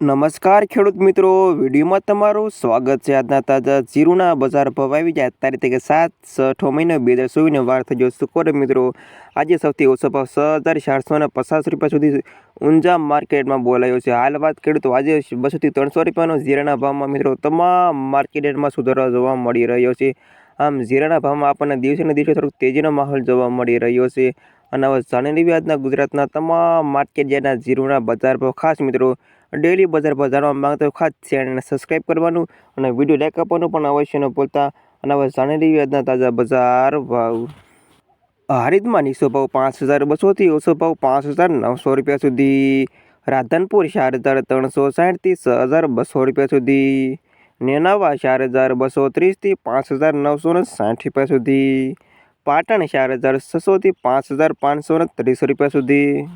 નમસ્કાર ખેડૂત મિત્રો, વિડીયોમાં તમારું સ્વાગત છે. આજના તાજા જીરુના બજાર ભાવ આવી જાય તારીખ સાત છઠ્ઠો મહિનો બે હજાર ચોવીસને વાર થયો. શુક્ર મિત્રો, આજે સૌથી ઓછો ભાવ છ હજાર ચારસો ને પચાસ રૂપિયા સુધી ઊંઝા માર્કેટમાં બોલાયો છે. હાલ વાત ખેડૂતો આજે બસોથી ત્રણસો રૂપિયાનો જીરાના ભાવમાં મિત્રો તમામ માર્કેટમાં સુધારો જોવા મળી રહ્યો છે. આમ જીરાના ભાવમાં આપણને દિવસે ને દિવસે થોડુંક તેજીનો માહોલ જોવા મળી રહ્યો છે. અને હવે જાણી લેવી આજના ગુજરાતના તમામ માર્કેટ જેના જીરુના બજાર ભાવ. ખાસ મિત્રો ડેલી બજાર પર જાણવા માંગતા હોય ખાસ ચેનલને સબસ્ક્રાઈબ કરવાનું અને વીડિયો લાઈક આપવાનું પણ અવશ્ય ન ભૂલતા. અને હવે જાણી લેવી આજના તાજા બજાર ભાવ. હરિદમાં નીચો ભાવ પાંચ હજાર બસોથી ઓછો ભાવ પાંચ હજાર નવસો રૂપિયા સુધી. રાધનપુર ચાર હજાર ત્રણસો સાઠથી છ હજાર બસો રૂપિયા સુધી. નેનાવા ચાર હજાર બસો ત્રીસથી પાંચ હજાર નવસો ને સાઠ રૂપિયા સુધી. પાટણ ચાર હજાર છસોથી પાંચ હજાર પાંચસો ને ત્રીસ રૂપિયા સુધી.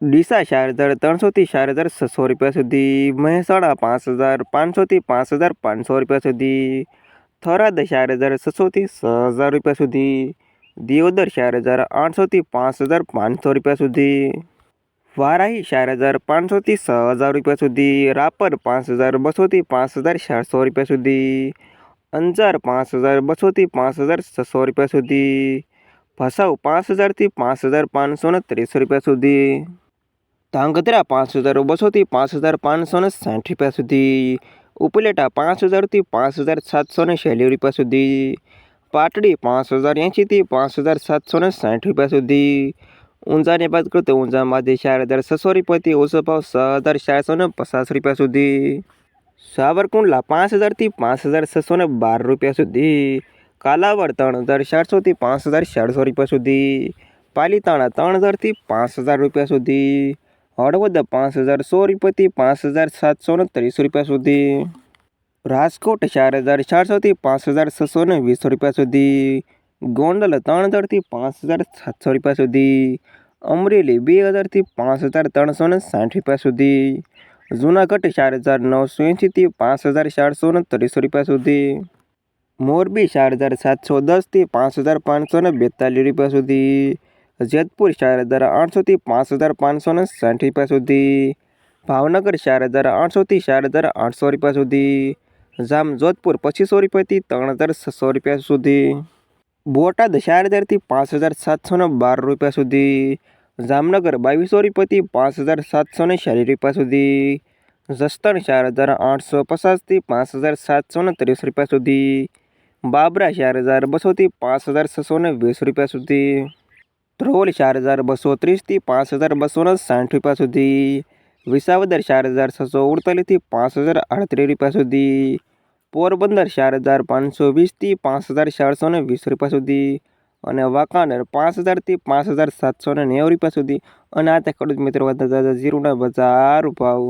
ડીસા ચાર હજાર ત્રણસોથી ચાર હજાર છસો રૂપિયા સુધી મહેસાણા પાંચ હજાર પાંચસોથી પાંચ હજાર પાંચસો રૂપિયા સુધી થરાદ ચાર હજાર છસોથી છ હજાર રૂપિયા સુધી દિયોદર ચાર હજાર આઠસોથી પાંચ હજાર પાંચસો રૂપિયા સુધી વારાહી ચાર હજાર પાંચસોથી છ હજાર રૂપિયા સુધી રાપર પાંચ હજાર બસોથી પાંચ હજાર ચારસો રૂપિયા સુધી અંજાર પાંચ હજાર બસોથી પાંચ હજાર છસો રૂપિયા સુધી ભસાઉ પાંચ હજારથી પાંચ હજાર પાંચસો ને ત્રીસ રૂપિયા સુધી ધાંગધ્રા પાંચ હજાર બસોથી પાંચ હજાર પાંચસો ને સાઠ રૂપિયા સુધી. ઉપલેટા પાંચ હજારથી પાંચ હજાર સાતસો ને છેલ્લી રૂપિયા સુધી. પાટડી પાંચ હજાર એંશીથી પાંચ હજાર સાતસો ને સાઠ રૂપિયા સુધી. ઊંઝાની વાત કરું તો ઊંઝામાં ચાર હજાર છસો રૂપિયાથી ઓછો ભાવ છ હજાર ચારસો ને પચાસ રૂપિયા સુધી. સાવરકુંડલા પાંચ હજારથી પાંચ હજાર છસો ને બાર રૂપિયા સુધી. કાલાવડ ત્રણ હજાર ચારસોથી પાંચ હજાર ચારસો રૂપિયા સુધી. પાલીતાણા ત્રણ હજારથી પાંચ હજાર રૂપિયા સુધી. હળવદ પાંચ હજાર સો રૂપિયાથી પાંચ હજાર સાતસો ને ત્રીસ રૂપિયા સુધી રાજકોટ ચાર હજાર ચારસોથી પાંચ હજાર છસો ને વીસ રૂપિયા સુધી ગોંડલ ત્રણ હજારથી પાંચ હજાર સાતસો રૂપિયા સુધી અમરેલી બે હજારથી પાંચ હજાર ત્રણસો ને સાઠ રૂપિયા સુધી જૂનાગઢ ચાર હજાર નવસો એંશીથી પાંચ હજાર ચારસો ને ત્રીસ રૂપિયા સુધી મોરબી ચાર હજાર સાતસો દસથી પાંચ હજાર પાંચસો ને બેતાલીસ રૂપિયા સુધી જેતપુર ચાર હજાર આઠસોથી પાંચ હજાર પાંચસો ને સાઠ રૂપિયા સુધી ભાવનગર ચાર હજાર આઠસોથી ચાર હજાર આઠસો રૂપિયા સુધી જામ જોધપુર પચીસો રૂપિયાથી ત્રણ હજાર છસો રૂપિયા સુધી બોટાદ ચાર હજારથી પાંચ હજાર સાતસો ને બાર રૂપિયા સુધી જામનગર બાવીસો રૂપિયાથી પાંચ હજાર સાતસો ને ચાલીસ રૂપિયા સુધી જસદણ ચાર હજાર આઠસો પચાસથી પાંચ હજાર સાતસો ને ત્રીસ રૂપિયા સુધી બાબરા ચાર હજાર બસોથી પાંચ હજાર છસો ને વીસ રૂપિયા સુધી ધ્રોલ ચાર હજાર બસો ત્રીસથી પાંચ હજાર બસો સાઠ રૂપિયા સુધી. વિસાવદર ચાર હજાર છસો અડતાલીસથી પાંચ હજાર આડત્રીસ રૂપિયા સુધી. પોરબંદર ચાર હજાર પાંચસો વીસથી પાંચ હજાર ચારસો ને વીસ રૂપિયા સુધી. અને વાંકાનેર પાંચ હજારથી પાંચ હજાર સાતસો ને નેવું રૂપિયા સુધી. અને આ તે ખેડૂત મિત્રો જીરુના બજાર ભાવ